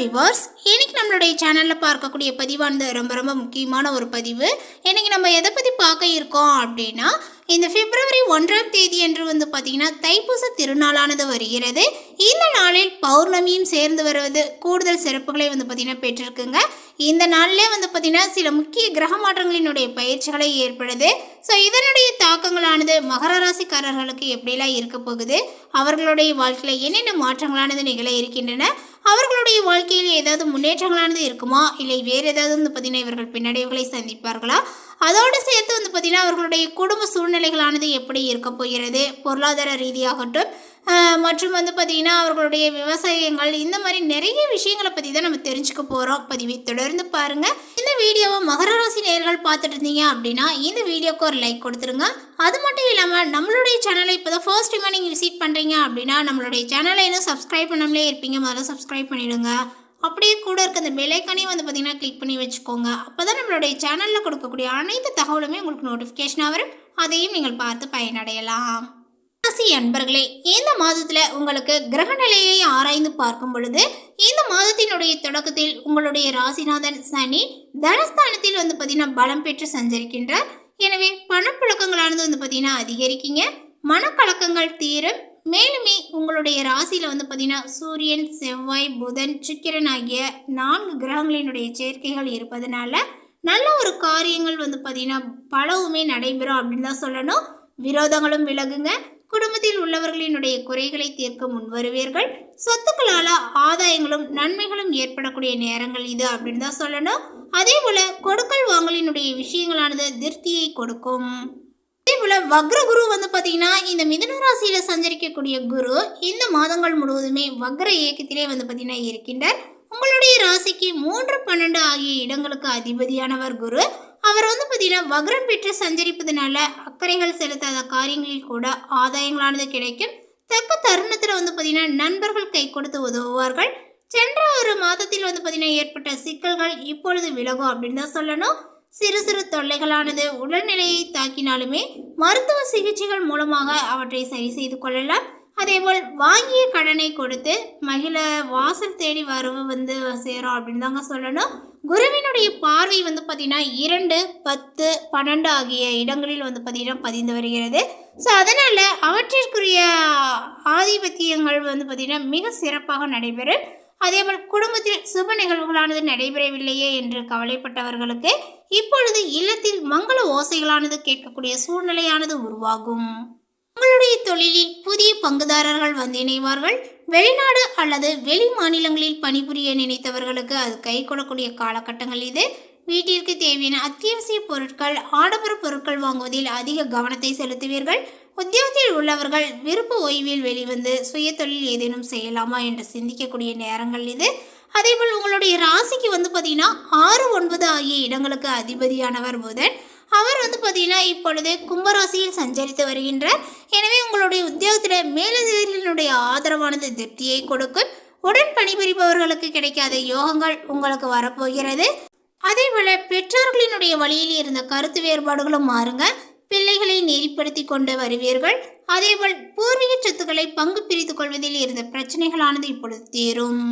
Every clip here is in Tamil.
விவர்ஸ் இன்னைக்கு நம்மளுடைய சேனலில் பார்க்கக்கூடிய பதிவானது ரொம்ப ரொம்ப முக்கியமான ஒரு பதிவு. இன்னைக்கு நம்ம எதை பற்றி பார்க்க இருக்கோம் அப்படின்னா இந்த பிப்ரவரி ஒன்றாம் தேதி என்று வந்து பார்த்திங்கன்னா தைப்பூச திருநாளானது வருகிறது. இந்த நாளில் பௌர்ணமியும் சேர்ந்து வருவது கூடுதல் சிறப்புகளை வந்து பார்த்திங்கன்னா பெற்றிருக்குங்க. இந்த நாளிலே வந்து பார்த்திங்கன்னா சில முக்கிய கிரக மாற்றங்களினுடைய பயிற்சிகளை ஏற்படுது. ஸோ இதனுடைய தாக்கங்களானது மகர ராசிக்காரர்களுக்கு எப்படிலாம் இருக்க போகுது? அவர்களுடைய வாழ்க்கையில் என்னென்ன மாற்றங்களானது நிகழ இருக்கின்றன? அவர்களுடைய வாழ்க்கையில் ஏதாவது முன்னேற்றங்களானது இருக்குமா? இல்லை வேறு ஏதாவது வந்து பார்த்தீங்கன்னா இவர்கள் பின்னடைவுகளை சந்திப்பார்களா? அதோடு சேர்த்து வந்து பார்த்திங்கன்னா அவர்களுடைய குடும்ப சூழ்நிலைகளானது எப்படி இருக்க போகிறது? பொருளாதார ரீதியாகட்டும் மற்றும் வந்து பார்த்திங்கன்னா அவர்களுடைய விவசாயங்கள் இந்த மாதிரி நிறைய விஷயங்களை பற்றி தான் நம்ம தெரிஞ்சுக்க போகிறோம் பதிவை தொடர்ந்து பாருங்கள் இந்த வீடியோவை மகர ராசி நேர்கள் பார்த்துட்டு இருந்தீங்க அப்படின்னா இந்த வீடியோக்கு ஒரு லைக் கொடுத்துருங்க. அது மட்டும் இல்லாமல் நம்மளுடைய சேனலை இப்போ தான் ஃபர்ஸ்ட் டைமாக நீங்கள் விசிட் பண்ணுறீங்க அப்படின்னா நம்மளுடைய சேனலை இன்னும் சப்ஸ்கிரைப் பண்ணாமலே இருப்பீங்க. முதல்ல சப்ஸ்கிரைப் பண்ணிவிடுங்க அப்படியே கூட இருக்க அந்த பெலைக்கானையும் வந்து பார்த்திங்கன்னா கிளிக் பண்ணி வச்சுக்கோங்க. அப்போ தான் நம்மளுடைய சேனலில் கொடுக்கக்கூடிய அனைத்து தகவலுமே உங்களுக்கு நோட்டிஃபிகேஷனாக வரும். அதையும் நீங்கள் பார்த்து பயனடையலாம். ராசி அன்பர்களே இந்த மாதத்தில் உங்களுக்கு கிரக நிலையை ஆராய்ந்து பார்க்கும் பொழுது இந்த மாதத்தினுடைய தொடக்கத்தில் உங்களுடைய ராசிநாதன் சனி தனஸ்தானத்தில் வந்து பார்த்தீங்கன்னா பலம் பெற்று சஞ்சரிக்கின்றார். எனவே பணப்புழக்கங்களானது வந்து பார்த்தீங்கன்னா அதிகரிக்கீங்க. மனக்கலக்கங்கள் தீரும். மேலுமே உங்களுடைய ராசியில் வந்து பார்த்தீங்கன்னா சூரியன் செவ்வாய் புதன் சுக்கிரன் ஆகிய நான்கு கிரகங்களினுடைய சேர்க்கைகள் இருப்பதனால நல்ல ஒரு காரியங்கள் வந்து பார்த்தீங்கன்னா பலவுமே நடைபெறும் அப்படின்னு தான் சொல்லணும். விரோதங்களும் விலகுங்க. குடும்பத்தில் உள்ளவர்களினுடைய குறைகளை தீர்க்க முன்வருவீர்கள் சொத்துக்களால ஆதாயங்களும் நன்மைகளும் ஏற்படக்கூடிய நேரங்கள் இது அப்படின்னு தான் சொல்லணும். அதே போல கொடுக்கல் வாங்கலினுடைய விஷயங்களானது திருப்தியை கொடுக்கும். அதே போல வக்ர குரு வந்து பார்த்தீங்கன்னா இந்த மிதுன ராசியில் சஞ்சரிக்கக்கூடிய குரு இந்த மாதங்கள் முழுவதுமே வக்ர இயக்கத்திலே வந்து பார்த்தீங்கன்னா இருக்கின்றார். உங்களுடைய ராசிக்கு மூன்று பன்னெண்டு ஆகிய இடங்களுக்கு அதிபதியானவர் குரு. அவர் வந்து பார்த்தீங்கன்னா வக்ரம் பெற்று சஞ்சரிப்பதனால அக்கறைகள் செலுத்தாத காரியங்களில் கூட ஆதாயங்களானது கிடைக்கும். தக்க தருணத்தில் வந்து பார்த்தீங்கன்னா நண்பர்கள் கை கொடுத்து உதவுவார்கள். சென்ற ஒரு மாதத்தில் வந்து பார்த்தீங்கன்னா ஏற்பட்ட சிக்கல்கள் இப்பொழுது விலகும் அப்படின்னு தான் சொல்லணும். சிறு சிறு தொல்லைகளானது உடல்நிலையை தாக்கினாலுமே மருத்துவ சிகிச்சைகள் மூலமாக அவற்றை சரி செய்து கொள்ளலாம். அதேபோல் வாங்கிய கடனை கொடுத்து மகிழ வாசல் தேடி வரவு வந்து சேரும் அப்படின்னு தாங்க சொல்லணும். குருவினுடைய பார்வை வந்து பார்த்திங்கன்னா இரண்டு பத்து பன்னெண்டு ஆகிய இடங்களில் வந்து பார்த்திங்கன்னா பதிந்து வருகிறது. ஸோ அதனால் அவற்றிற்குரிய ஆதிபத்தியங்கள் வந்து பார்த்திங்கன்னா மிக சிறப்பாக நடைபெறும். அதேபோல் குடும்பத்தில் சுப நிகழ்வுகளானது நடைபெறவில்லையே என்று கவலைப்பட்டவர்களுக்கு இப்பொழுது இல்லத்தில் மங்கள ஓசைகளானது கேட்கக்கூடிய சூழ்நிலையானது உருவாகும். உங்களுடைய தொழிலில் புதிய பங்குதாரர்கள் வந்து இணைவார்கள். வெளிநாடு அல்லது வெளி மாநிலங்களில் பணிபுரிய நினைத்தவர்களுக்கு அது கை கொள்ளக்கூடிய காலகட்டங்கள் இது. வீட்டிற்கு தேவையான அத்தியாவசிய பொருட்கள் ஆடம்பர பொருட்கள் வாங்குவதில் அதிக கவனத்தை செலுத்துவீர்கள். உத்தியோகத்தில் உள்ளவர்கள் விருப்ப ஓய்வில் வெளிவந்து சுய தொழில் ஏதேனும் செய்யலாமா என்று சிந்திக்கக்கூடிய நேரங்கள் இது. அதேபோல் உங்களுடைய ராசிக்கு வந்து பார்த்தீங்கன்னா ஆறு ஒன்பது ஆகிய இடங்களுக்கு அதிபதியானவர் புதன். அவர் வந்து பார்த்தீங்கன்னா இப்பொழுது கும்பராசியில் சஞ்சரித்து வருகின்றார். எனவே உங்களுடைய உத்தியோகத்தில் மேலதிகாரிகளுடைய ஆதரவானது திருப்தியை கொடுக்கும். உடன் பணிபுரிபவர்களுக்கு கிடைக்காத யோகங்கள் உங்களுக்கு வரப்போகிறது. அதேபோல பெற்றோர்களினுடைய வழியில் இருந்த கருத்து வேறுபாடுகளும் மாறுங்க. பிள்ளைகளை நெறிப்படுத்தி கொண்டு வருவீர்கள். அதேபோல் பூர்வீக சொத்துக்களை பங்கு பிரித்துக் கொள்வதில் இருந்த பிரச்சனைகளானது இப்பொழுது தீரும்.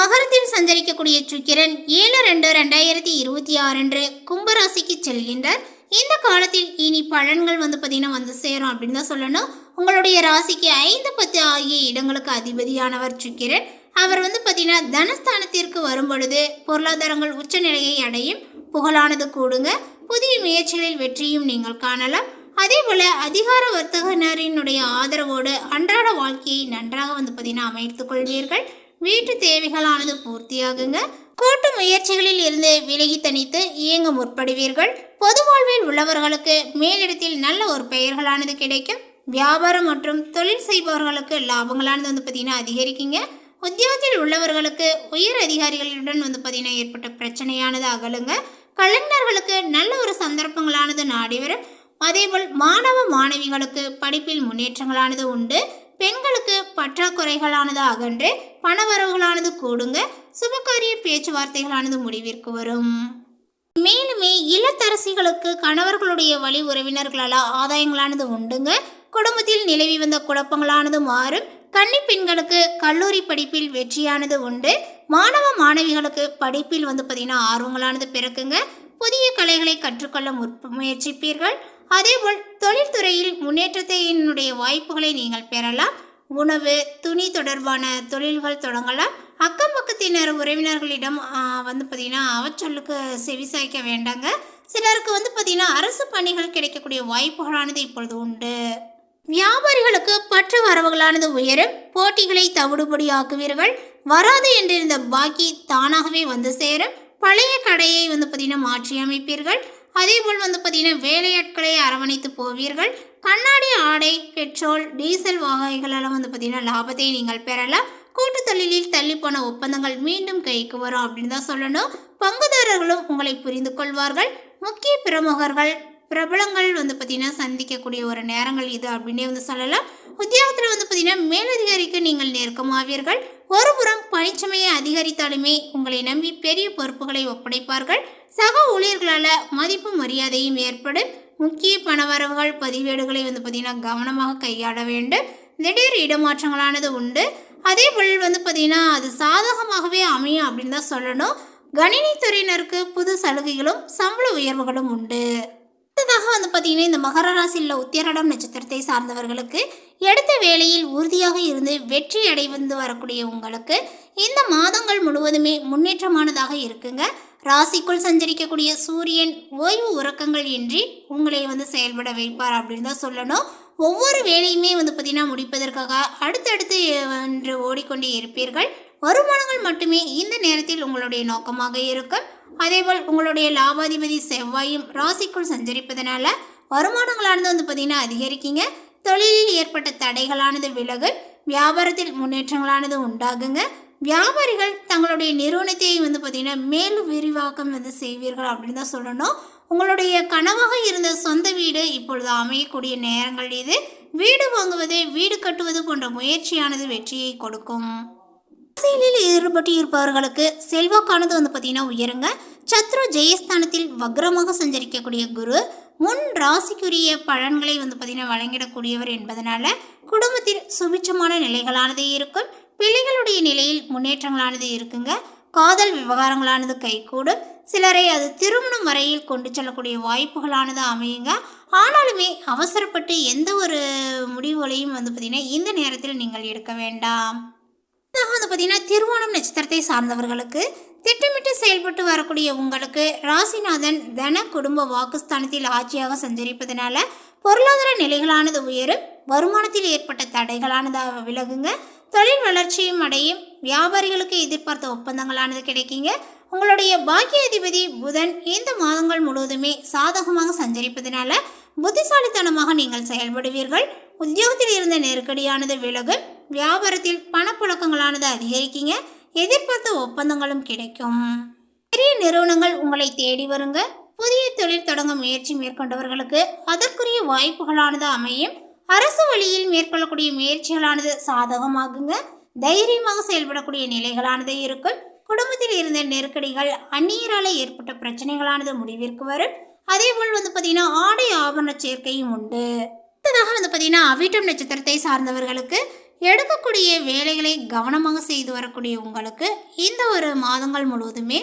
மகரத்தில் சஞ்சரிக்கக்கூடிய சுக்கிரன் ஏழு ரெண்டு ரெண்டாயிரத்தி இருபத்தி ஆறு அன்று கும்பராசிக்கு செல்கின்றார். இந்த காலத்தில் இனி பலன்கள் வந்து பார்த்தீங்கன்னா வந்து சேரும் அப்படின்னு தான் சொல்லணும். உங்களுடைய ராசிக்கு ஐந்து பத்து ஆகிய இடங்களுக்கு அதிபதியானவர் சுக்கிரன். அவர் வந்து பார்த்தீங்கன்னா தனஸ்தானத்திற்கு வரும் பொழுது பொருளாதாரங்கள் உச்சநிலையை அடையும். புகழானது கூடுங்க. புதிய முயற்சிகளில் வெற்றியும் நீங்கள் காணலாம். அதே போல அதிகார வர்த்தகனரினுடைய ஆதரவோடு அன்றாட வாழ்க்கையை நன்றாக வந்து பார்த்தீங்கன்னா அமைத்துக் கொள்வீர்கள். வீட்டு தேவைகளானது பூர்த்தியாகுங்க. கூட்டு முயற்சிகளில் இருந்து விலகி தனித்து இயங்க முற்படுவீர்கள். பொது வாழ்வில் உள்ளவர்களுக்கு மேலிடத்தில் நல்ல ஒரு பெயர்களானது கிடைக்கும். வியாபாரம் மற்றும் தொழில் செய்பவர்களுக்கு லாபங்களானது வந்து பார்த்தீங்கன்னா அதிகரிக்குங்க. உத்தியோகத்தில் உள்ளவர்களுக்கு உயர் அதிகாரிகளுடன் வந்து பார்த்தீங்கன்னா ஏற்பட்ட பிரச்சனையானது அகலுங்க. கலைஞர்களுக்கு நல்ல ஒரு சந்தர்ப்பங்களானது நாடி வரும். அதேபோல் மாணவ மாணவிகளுக்கு படிப்பில் முன்னேற்றங்களானது உண்டு. பெண்களுக்கு பற்றாக்குறைகளானது அகன்று பணவரவுகளானது கூடுங்க. சுபகாரிய பேச்சுவார்த்தைகளானது முடிவிற்கு வரும். மேலுமே இல்லத்தரசிகளுக்கு கணவர்களுடைய வழி உறவினர்களால் ஆதாயங்களானது உண்டுங்க. குடும்பத்தில் நிலவி வந்த குழப்பங்களானது மாறும். கன்னி பெண்களுக்கு கல்லூரி படிப்பில் வெற்றியானது உண்டு. மாணவ மாணவிகளுக்கு படிப்பில் வந்து பார்த்திங்கன்னா ஆர்வங்களானது பிறக்குங்க. புதிய கலைகளை கற்றுக்கொள்ள முற்ப முயற்சிப்பீர்கள். அதேபோல் தொழில்துறையில் முன்னேற்றத்தினுடைய வாய்ப்புகளை நீங்கள் பெறலாம். உணவு துணி தொடர்பான தொழில்கள் தொடங்கலாம். அக்கம் பக்கத்தினர் உறவினர்களிடம் வந்து பார்த்திங்கன்னா அவச்சொல்லுக்கு செவிசாய்க்க வேண்டாங்க. சிலருக்கு வந்து பார்த்திங்கன்னா அரசு பணிகள் கிடைக்கக்கூடிய வாய்ப்புகளானது இப்பொழுது உண்டு. வியாபாரிகளுக்கு பற்று வரவுகளானது உயரும். போட்டிகளை தவிடுபடியாக்குவீர்கள். வராது என்றிருந்த பாக்கி தானாகவே வந்து சேரும். பழைய கடையை வந்து பார்த்திங்கன்னா மாற்றி அமைப்பீர்கள். அதேபோல் வந்து பார்த்திங்கன்னா வேலையாட்களை அரவணைத்து போவீர்கள். கண்ணாடி ஆடை பெட்ரோல் டீசல் வகைகளெல்லாம் வந்து பார்த்தீங்கன்னா லாபத்தை நீங்கள் பெறலாம். கூட்டு தொழிலில் தள்ளிப்போன ஒப்பந்தங்கள் மீண்டும் கைக்கு வரும் அப்படின்னு தான் சொல்லணும். பங்குதாரர்களும் உங்களை புரிந்து கொள்வார்கள். முக்கிய பிரமுகர்கள் பிரபலங்கள் வந்து பார்த்திங்கன்னா சந்திக்கக்கூடிய ஒரு நேரங்கள் இது அப்படின்னே வந்து சொல்லலாம். உத்தியோகத்தில் வந்து பார்த்திங்கன்னா மேலதிகாரிக்கு நீங்கள் நெருக்கமாவீர்கள். ஒருபுறம் பணிச்சுமையை அதிகரித்தாலுமே உங்களை நம்பி பெரிய பொறுப்புகளை ஒப்படைப்பார்கள். சக ஊழியர்களால் மதிப்பு மரியாதையும் ஏற்படும். முக்கிய பணவரவுகள் பதிவேடுகளை வந்து பார்த்திங்கன்னா கவனமாக கையாள வேண்டும். திடீர் இடமாற்றங்களானது உண்டு. அதே போல் வந்து பார்த்திங்கன்னா அது சாதகமாகவே அமையும் அப்படின்னு தான் சொல்லணும். கணினித்துறையினருக்கு புது சலுகைகளும் சம்பள உயர்வுகளும் உண்டு. அடுத்ததாக வந்து பார்த்தீங்கன்னா இந்த மகர ராசியில் உத்திரடம் நட்சத்திரத்தை சார்ந்தவர்களுக்கு எடுத்த வேலையில் உறுதியாக இருந்து வெற்றி அடைவந்து வரக்கூடிய உங்களுக்கு இந்த மாதங்கள் முழுவதுமே முன்னேற்றமானதாக இருக்குங்க. ராசிக்குள் சஞ்சரிக்கக்கூடிய சூரியன் ஓய்வு உறக்கங்கள் இன்றி உங்களை வந்து செயல்பட வைப்பார் அப்படின்னு தான் சொல்லணும். ஒவ்வொரு வேலையுமே வந்து பார்த்திங்கன்னா முடிப்பதற்காக அடுத்தடுத்து என்று ஓடிக்கொண்டே இருப்பீர்கள். வருமானங்கள் மட்டுமே இந்த நேரத்தில் உங்களுடைய நோக்கமாக இருக்கும் அதேபோல் உங்களுடைய லாபாதிபதி செவ்வாயும் ராசிக்குள் சஞ்சரிப்பதனால வருமானங்களானது வந்து பார்த்திங்கன்னா அதிகரிக்குங்க. தொழிலில் ஏற்பட்ட தடைகளானது விலகு. வியாபாரத்தில் முன்னேற்றங்களானது உண்டாகுங்க. வியாபாரிகள் தங்களுடைய நிறுவனத்தை வந்து பார்த்திங்கன்னா மேலும் விரிவாக்கம் வந்து செய்வீர்கள் அப்படின்னு தான் சொல்லணும். உங்களுடைய கனவாக இருந்த சொந்த வீடு இப்பொழுது அமையக்கூடிய நேரங்கள் இது. வீடு வாங்குவது வீடு கட்டுவது போன்ற முயற்சியானது வெற்றியை கொடுக்கும். அரசியலில் ஈடுபட்டு இருப்பவர்களுக்கு செல்வாக்கானது வந்து பார்த்தீங்கன்னா உயருங்க. சத்ரு ஜெயஸ்தானத்தில் வக்ரமாக சஞ்சரிக்கக்கூடிய குரு முன் ராசிக்குரிய பலன்களை வந்து பார்த்தீங்கன்னா வழங்கிடக்கூடியவர் என்பதனால குடும்பத்தில் சுபிச்சமான நிலைகளானது இருக்கும். பிள்ளைகளுடைய நிலையில் முன்னேற்றங்களானது இருக்குங்க. காதல் விவகாரங்களானது கைகூடும் சிலரை அது திருமணம் வரையில் கொண்டு செல்லக்கூடிய வாய்ப்புகளானது அமையுங்க. ஆனாலுமே அவசரப்பட்டு எந்த ஒரு முடிவுகளையும் வந்து பார்த்திங்கன்னா இந்த நேரத்தில் நீங்கள் எடுக்க வேண்டாம். வந்து பார்த்தீங்கன்னா திருவோணம் நட்சத்திரத்தை சார்ந்தவர்களுக்கு திட்டமிட்டு செயல்பட்டு வரக்கூடிய உங்களுக்கு ராசிநாதன் தன குடும்ப வாக்குஸ்தானத்தில் ஆட்சியாக சஞ்சரிப்பதனால பொருளாதார நிலைகளானது உயரும். வருமானத்தில் ஏற்பட்ட தடைகளானதாக விலகுங்க. தொழில் வளர்ச்சியும் அடையும். வியாபாரிகளுக்கு எதிர்பார்த்த ஒப்பந்தங்களானது கிடைக்குங்க. உங்களுடைய பாக்கியாதிபதி புதன் இந்த மாதங்கள் முழுவதுமே சாதகமாக சஞ்சரிப்பதனால புத்திசாலித்தனமாக நீங்கள் செயல்படுவீர்கள். உத்தியோகத்தில் இருந்த நெருக்கடியானது விலகும். வியாபாரத்தில் பணப்புழக்கங்களானது அதிகரிக்குங்க. எதிர்பார்த்த ஒப்பந்தங்களும் கிடைக்கும். பெரிய நிறுவனங்கள் உங்களை தேடி வருங்க. புதிய தொழில் தொடங்க முயற்சி மேற்கொண்டவர்களுக்கு அதற்குரிய வாய்ப்புகளானது அமையும். அரசு வழியில் மேற்கொள்ளக்கூடிய முயற்சிகளானது சாதகமாகுங்க. தைரியமாக செயல்படக்கூடிய நிலைகளானது இருக்கும். குடும்பத்தில் இருந்த நெருக்கடிகள் அந்நியரால் ஏற்பட்ட பிரச்சனைகளானது முடிவிற்கு வரும். அதே போல் வந்து பார்த்தீங்கன்னா ஆடை ஆபரண சேர்க்கையும் உண்டு. அடுத்ததாக வந்து பார்த்தீங்கன்னா அவிட்டம் நட்சத்திரத்தை சார்ந்தவர்களுக்கு எடுக்கக்கூடிய வேலைகளை கவனமாக செய்து வரக்கூடிய உங்களுக்கு இந்த ஒரு மாதங்கள் முழுவதுமே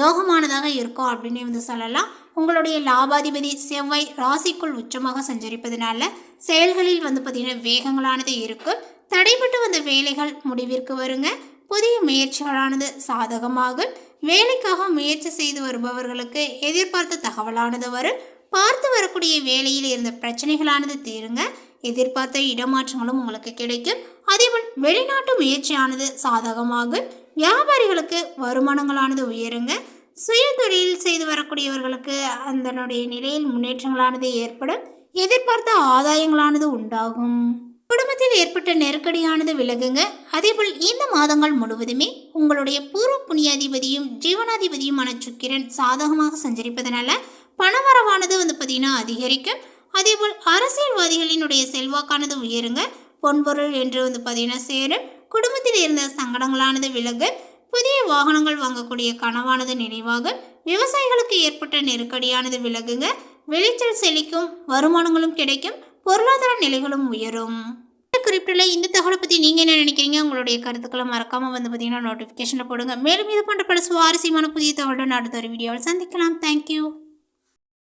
யோகமானதாக இருக்கும் அப்படின்னு வந்து சொல்லலாம். உங்களுடைய லாபாதிபதி செவ்வாய் ராசிக்குள் உச்சமாக சஞ்சரிப்பதனால செயல்களில் வந்து பார்த்திங்கன்னா வேகங்களானது இருக்கும் தடைப்பட்டு வந்த வேலைகள் முடிவிற்கு வருங்க. புதிய முயற்சிகளானது சாதகமாகும். வேலைக்காக முயற்சி செய்து வருபவர்களுக்கு எதிர்பார்த்த தகவலானது வரும். பார்த்து வரக்கூடிய வேலையில் இருந்த பிரச்சனைகளானது தீருங்க. எதிர்பார்த்த இடமாற்றங்களும் உங்களுக்கு கிடைக்கும். அதேபோல் வெளிநாட்டு முயற்சியானது சாதகமாகும். வியாபாரிகளுக்கு வருமானங்களானது உயருங்க. சுய தொழில் செய்து வரக்கூடியவர்களுக்கு அதனுடைய நிலையில் முன்னேற்றங்களானது ஏற்படும் எதிர்பார்த்த ஆதாயங்களானது உண்டாகும். குடும்பத்தில் ஏற்பட்ட நெருக்கடியானது விலகுங்க. அதேபோல் இந்த மாதங்கள் முழுவதுமே உங்களுடைய பூர்வ புண்ணியாதிபதியும் ஜீவனாதிபதியுமான சுக்கிரன் சாதகமாக சஞ்சரிப்பதனால பணவரவானது வந்து பார்த்தீங்கன்னா அதிகரிக்கும். அதேபோல் அரசியல்வாதிகளினுடைய செல்வாக்கானது உயருங்க. பொன்பொருள் என்று வந்து பார்த்தீங்கன்னா சேரும். குடும்பத்தில் இருந்த சங்கடங்களானது விலகு புதிய வாகனங்கள் வாங்கக்கூடிய கனவானது நினைவாக விவசாயிகளுக்கு ஏற்பட்ட நெருக்கடியானது விலகுங்க. விளைச்சல் செழிக்கும் வருமானங்களும் கிடைக்கும் பொருளாதார நிலைகளும் உயரும். குறிப்பிடல இந்த தகவலை பற்றி நீங்கள் என்ன நினைக்கிறீங்க? உங்களுடைய கருத்துக்களை மறக்காமல் வந்து பார்த்தீங்கன்னா நோட்டிஃபிகேஷனில் போடுங்க. மேலும் இது போன்ற பல சுவாரஸ்யமான புதிய தகவலை அடுத்த ஒரு வீடியோவில் சந்திக்கலாம். தேங்க்யூ